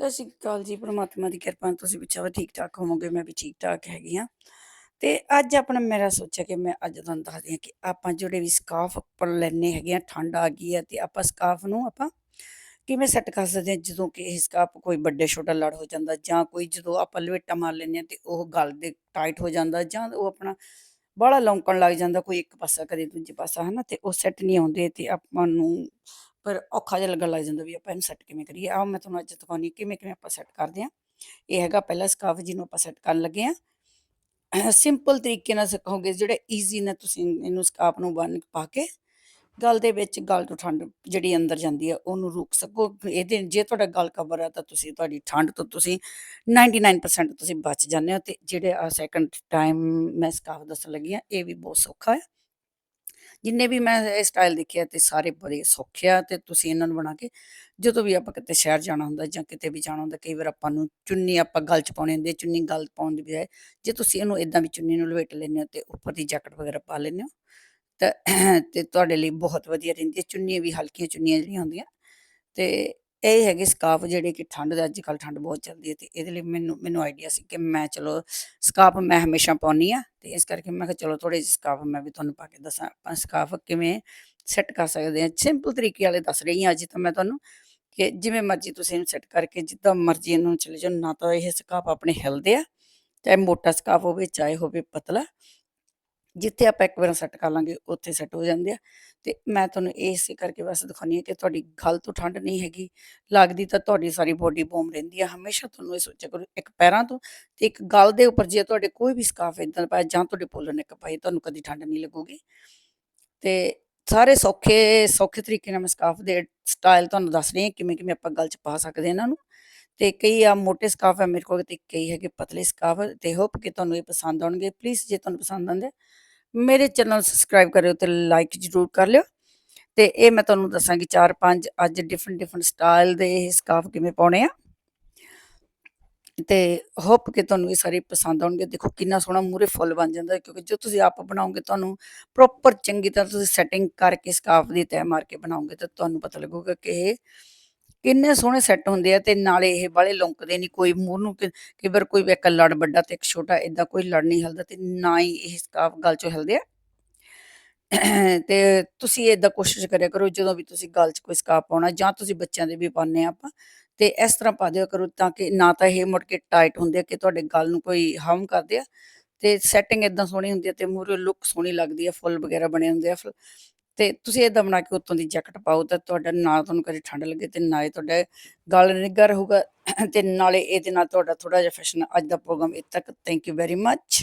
ਸਤਿ ਸ਼੍ਰੀ ਅਕਾਲ ਜੀ, ਪਰਮਾਤਮਾ ਦੀ ਕਿਰਪਾ ਨਾਲ ਤੁਸੀਂ ਪੁੱਛਿਆ ਵਾ ਠੀਕ ਠਾਕ ਹੋਵੋਗੇ, ਮੈਂ ਵੀ ਠੀਕ ਠਾਕ ਹੈਗੀ ਹਾਂ। ਤੇ ਅੱਜ ਆਪਣਾ ਮੇਰਾ ਸੋਚਿਆ ਕਿ ਮੈਂ ਅੱਜ ਤੁਹਾਨੂੰ ਦੱਸਦੀ ਹਾਂ ਕਿ ਆਪਾਂ ਜਿਹੜੇ ਵੀ ਸਕਾਫ ਉੱਪਰ ਲੈਣੇ ਹੈਗੇ ਆ ਠੰਡ ਆ ਗਈ ਹੈ ਤੇ ਆਪਾਂ ਸਕਾਫ ਨੂੰ ਆਪਾਂ ਕਿਵੇਂ ਸੈੱਟ ਕਰ ਸਕਦੇ ਹਾਂ? ਜਦੋਂ ਕਿ ਇਹ ਸਕਾਫ ਕੋਈ ਵੱਡੇ ਛੋਟਾ ਲੜ ਹੋ ਜਾਂਦਾ ਜਾਂ ਕੋਈ ਜਦੋਂ ਆਪਾਂ ਲਵੇਟਾ ਮਾਰ ਲੈਂਦੇ ਹਾਂ ਤੇ ਉਹ ਗਲ ਦੇ ਟਾਈਟ ਹੋ ਜਾਂਦਾ ਜਾਂ ਉਹ ਆਪਣਾ ਬਾਹਲਾ ਲੌਂਕਣ ਲੱਗ ਜਾਂਦਾ, ਕੋਈ ਇੱਕ ਪਾਸਾ ਕਦੇ ਦੂਜੇ ਪਾਸਾ, ਹਨਾ? ਤੇ ਉਹ ਸੈੱਟ ਨਹੀਂ ਆਉਂਦੇ ਤੇ ਆਪਾਂ ਨੂੰ ਪਰ ਔਖਾ ਜਿਹਾ ਲੱਗਣ ਲੱਗ ਜਾਂਦਾ ਵੀ ਆਪਾਂ ਇਹਨੂੰ ਸੈੱਟ ਕਿਵੇਂ ਕਰੀਏ। ਆਓ ਮੈਂ ਤੁਹਾਨੂੰ ਅੱਜ ਦਿਖਾਉਣੀ ਕਿਵੇਂ ਕਿਵੇਂ ਆਪਾਂ ਸੈੱਟ ਕਰਦੇ ਹਾਂ ਇਹ ਹੈਗਾ ਪਹਿਲਾ ਸਕਾਫ ਜਿਹਨੂੰ ਆਪਾਂ ਸੈੱਟ ਕਰਨ ਲੱਗੇ ਹਾਂ ਸਿੰਪਲ ਤਰੀਕੇ ਨਾਲ ਸਿੱਖੋਗੇ ਜਿਹੜੇ ਈਜ਼ੀ ਨਾਲ ਤੁਸੀਂ ਇਹਨੂੰ ਸਕਾਫ ਨੂੰ ਬੰਨ ਪਾ ਕੇ ਗਲ ਦੇ ਵਿੱਚ ਗਲ ਤੋਂ ਠੰਡ ਜਿਹੜੀ ਅੰਦਰ ਜਾਂਦੀ ਹੈ ਉਹਨੂੰ ਰੋਕ ਸਕੋ। ਇਹਦੇ ਜੇ ਤੁਹਾਡਾ ਗਲ ਕਵਰ ਆ ਤਾਂ ਤੁਸੀਂ ਤੁਹਾਡੀ ਠੰਡ ਤੋਂ ਤੁਸੀਂ 99% ਤੁਸੀਂ ਬਚ ਜਾਂਦੇ ਹੋ ਤੇ ਜਿਹੜੇ ਆ ਸੈਕੰਡ ਟਾਈਮ ਮੈਂ ਸਕਾਫ ਦੱਸਣ ਲੱਗੀ ਹਾਂ ਇਹ ਵੀ ਬਹੁਤ ਸੌਖਾ ਹੈ ਜਿੰਨੇ ਵੀ ਮੈਂ ਇਹ ਸਟਾਈਲ ਦੇਖਿਆ ਤੇ ਸਾਰੇ ਬੜੇ ਸੌਖੇ ਆ ਤੇ ਤੁਸੀਂ ਇਹਨਾਂ ਨੂੰ ਬਣਾ ਕੇ ਜਦੋਂ ਵੀ ਆਪਾਂ ਕਿਤੇ ਸ਼ਹਿਰ ਜਾਣਾ ਹੁੰਦਾ ਜਾਂ ਕਿਤੇ ਵੀ ਜਾਣਾ ਹੁੰਦਾ, ਕਈ ਵਾਰ ਆਪਾਂ ਨੂੰ ਚੁੰਨੀ ਆਪਾਂ ਗਲ ਚ ਪਾਉਣੀ ਹੁੰਦੀ ਚੁੰਨੀ ਗਲ ਪਾਉਣ ਦੀ ਬਜਾਏ ਜੇ ਤੁਸੀਂ ਇਹਨੂੰ ਇਦਾਂ ਵੀ ਚੁੰਨੀ ਨੂੰ ਲਵੇਟ ਲੈਂਦੇ ਹੋ ਤੇ ਉੱਪਰ ਦੀ ਜੈਕਟ ਵਗੈਰਾ ਪਾ ਲੈਂਦੇ ਹੋ, ਤਾਂ ਤੇ ਤੁਹਾਡੇ ਲਈ ਬਹੁਤ ਵਧੀਆ ਰਹਿੰਦੀ ਹੈ, ਚੁੰਨੀਆਂ ਵੀ ਹਲਕੀਆਂ ਚੁੰਨੀਆਂ ਜਿਹੜੀਆਂ ਹੁੰਦੀਆਂ ਤੇ ਇਹ ਹੈਗੇ ਸਕਾਫ ਜਿਹੜੇ ਕਿ ਠੰਡ ਦੇ ਅੱਜ ਕੱਲ ਠੰਡ ਬਹੁਤ ਚੱਲਦੀ ਹੈ ਤੇ ਇਹਦੇ ਲਈ ਮੈਨੂੰ ਮੈਨੂੰ ਆਈਡੀਆ ਸੀ ਕਿ ਮੈਂ ਚਲੋ ਸਕਾਫ ਮੈਂ ਹਮੇਸ਼ਾ ਪਾਉਣੀ ਆ ਤੇ ਇਸ ਕਰਕੇ ਮੈਂ ਕਿਹਾ ਚਲੋ ਥੋੜੇ ਜਿਹੇ ਸਕਾਫ ਮੈਂ ਵੀ ਤੁਹਾਨੂੰ ਪਾ ਕੇ ਦੱਸਾਂ, ਆਪਾਂ ਸਕਾਫ ਕਿਵੇਂ ਸੈੱਟ ਕਰ ਸਕਦੇ ਹਾਂ। ਸਿੰਪਲ ਤਰੀਕੇ ਵਾਲੇ ਦੱਸ ਰਹੀ ਹਾਂ ਅੱਜ ਤਾਂ ਮੈਂ ਤੁਹਾਨੂੰ ਕਿ ਜਿਵੇਂ ਮਰਜ਼ੀ ਤੁਸੀਂ ਇਹਨੂੰ ਸੈੱਟ ਕਰਕੇ ਜਿੱਦਾਂ ਮਰਜ਼ੀ ਇਹਨੂੰ ਚਲੇ ਜਾਓ, ਨਾ ਤਾਂ ਇਹ ਸਕਾਫ ਆਪਣੇ ਹਿਲਦੇ ਆ, ਚਾਹੇ ਮੋਟਾ ਸਕਾਫ ਹੋਵੇ, ਚਾਹੇ ਹੋਵੇ ਪਤਲਾ। ਜਿੱਥੇ ਆਪਾਂ ਇੱਕ ਵਾਰ ਸੈੱਟ ਕਰ ਲਾਂਗੇ, ਉੱਥੇ ਸੈੱਟ ਹੋ ਜਾਂਦੇ ਆ। ਤੇ ਮੈਂ ਤੁਹਾਨੂੰ ਇਸੇ ਕਰਕੇ ਬਸ ਦਿਖਾਉਣੀ ਹੈ ਕਿ ਤੁਹਾਡੀ ਗੱਲ ਤੋਂ ਠੰਡ ਨਹੀਂ ਹੈਗੀ। ਲੱਗਦੀ ਤਾਂ ਤੁਹਾਡੀ ਸਾਰੀ ਬੋਡੀ ਬੋਮ ਰਹਿੰਦੀ ਆ। ਹਮੇਸ਼ਾ ਤੁਹਾਨੂੰ ਇਹ ਸੋਚਿਆ ਕਰੋ, ਇੱਕ ਪੈਰਾਂ ਤੋਂ ਤੇ ਇੱਕ ਗਲ ਦੇ ਉੱਪਰ ਜੇ ਤੁਹਾਡੇ ਕੋਈ ਵੀ ਸਕਾਫ ਇਦਾਂ ਪਾਇਆ ਜਾਂ ਤੁਹਾਡੇ ਪੋਲਰ ਨੇ ਪਾਈ, ਤੁਹਾਨੂੰ ਕਦੀ ਠੰਡ ਨਹੀਂ ਲੱਗੂਗੀ। ਤੇ ਸਾਰੇ ਸੌਖੇ ਸੌਖੇ ਤਰੀਕੇ ਨਾਲ ਮੈਂ ਸਕਾਫ ਦੇ ਸਟਾਈਲ ਤੁਹਾਨੂੰ ਦੱਸ ਰਹੀ ਹਾਂ ਕਿਵੇਂ ਕਿਵੇਂ ਆਪਾਂ ਗਲ 'ਚ ਪਾ ਸਕਦੇ ਹਾਂ ਇਹਨਾਂ ਨੂੰ। ਤੇ ਕਈ ਆ ਮੋਟੇ ਸਕਾਫ ਹੈ ਮੇਰੇ ਕੋਲ ਤੇ ਕਈ ਹੈਗੇ ਪਤਲੇ ਸਕਾਫ ਤੇ ਹੋਪ ਕਿ ਤੁਹਾਨੂੰ ਇਹ ਪਸੰਦ ਆਉਣਗੇ। ਪਲੀਜ਼ ਜੇ ਤੁਹਾਨੂੰ ਪਸੰਦ ਆਉਂਦੇ, ਮੇਰੇ ਚੈਨਲ ਸਬਸਕ੍ਰਾਈਬ ਕਰਿਓ ਤੇ ਲਾਈਕ ਜ਼ਰੂਰ ਕਰ ਲਿਓ। ਤੇ ਇਹ ਮੈਂ ਤੁਹਾਨੂੰ ਦੱਸਾਂਗੀ 4-5 ਅੱਜ ਡਿਫਰੈਂਟ ਡਿਫਰੈਂਟ ਸਟਾਈਲ ਦੇ ਇਹ ਸਕਾਫ ਕਿਵੇਂ ਪਾਉਣੇ ਆ। ਤੇ ਹੋਪ ਕਿ ਤੁਹਾਨੂੰ ਇਹ ਸਾਰੇ ਪਸੰਦ ਆਉਣਗੇ। ਦੇਖੋ ਕਿੰਨਾ ਸੋਹਣਾ ਮੂਰੇ ਫੁੱਲ ਬਣ ਜਾਂਦਾ ਕਿਉਂਕਿ ਜੋ ਤੁਸੀਂ ਆਪ ਬਣਾਓਗੇ ਤੁਹਾਨੂੰ ਪ੍ਰੋਪਰ ਚੰਗੀ ਤਰ੍ਹਾਂ ਤੁਸੀਂ ਸੈਟਿੰਗ ਕਰਕੇ ਸਕਾਫ ਦੀ ਤੈਅ ਮਾਰ ਕੇ ਬਣਾਓਗੇ ਤਾਂ ਤੁਹਾਨੂੰ ਪਤਾ ਲੱਗੂਗਾ ਕਿ ਇਹ ਕਿੰਨੇ ਸੋਹਣੇ ਸੈੱਟ ਹੁੰਦੇ ਆ ਤੇ ਨਾਲੇ ਇਹ ਬਾਲੇ ਲੌਂਕਦੇ ਨਹੀਂ ਕੋਈ ਮੂੰਹ ਨੂੰ ਕਈ ਵਾਰ ਕੋਈ ਇੱਕ ਲੜ ਵੱਡਾ ਤੇ ਇੱਕ ਛੋਟਾ ਇਦਾਂ ਕੋਈ ਲੜ ਨਹੀਂ ਹਿਲਦਾ ਤੇ ਨਾ ਹੀ ਇਹ ਸਕਾਫ ਗਲ ਚੋਂ ਹਿਲਦੇ ਆ। ਤੇ ਤੁਸੀਂ ਇਦਾਂ ਕੋਸ਼ਿਸ਼ ਕਰਿਆ ਕਰੋ, ਜਦੋਂ ਵੀ ਤੁਸੀਂ ਗਲ 'ਚ ਕੋਈ ਸਕਾਫ ਪਾਉਣਾ, ਜਾਂ ਤੁਸੀਂ ਬੱਚਿਆਂ ਦੇ ਵੀ ਪਾਉਂਦੇ ਆ ਆਪਾਂ, ਤੇ ਇਸ ਤਰ੍ਹਾਂ ਪਾ ਦਿਆ ਕਰੋ ਤਾਂ ਕਿ ਨਾ ਤਾਂ ਇਹ ਮੁੜ ਕੇ ਟਾਈਟ ਹੁੰਦੇ ਆ, ਕਿ ਤੁਹਾਡੇ ਗਲ ਨੂੰ ਕੋਈ ਹਾਰਮ ਕਰਦੇ ਆ। ਤੇ ਸੈਟਿੰਗ ਇਦਾਂ ਸੋਹਣੀ ਹੁੰਦੀ ਹੈ ਤੇ ਮੂਰੇ ਲੁੱਕ ਸੋਹਣੀ ਲੱਗਦੀ ਹੈ ਫੁੱਲ ਵਗੈਰਾ ਬਣੇ ਹੁੰਦੇ ਆ ਤੇ ਤੁਸੀਂ ਇਦਾਂ ਬਣਾ ਕੇ ਉੱਤੋਂ ਦੀ ਜੈਕਟ ਪਾਓ ਤਾਂ ਤੁਹਾਡਾ ਨਾ ਤੁਹਾਨੂੰ ਕਦੇ ਠੰਡ ਲੱਗੇ ਤੇ ਨਾ ਇਹ ਤੁਹਾਡਾ ਗਲ ਨਿੱਘਾ ਰਹੂਗਾ ਤੇ ਨਾਲੇ ਇਹਦੇ ਨਾਲ ਤੁਹਾਡਾ ਥੋੜਾ ਜਿਹਾ ਫੈਸ਼ਨ ਅੱਜ ਦਾ ਪ੍ਰੋਗਰਾਮ ਇੱਥੇ ਤੱਕ। Thank you very much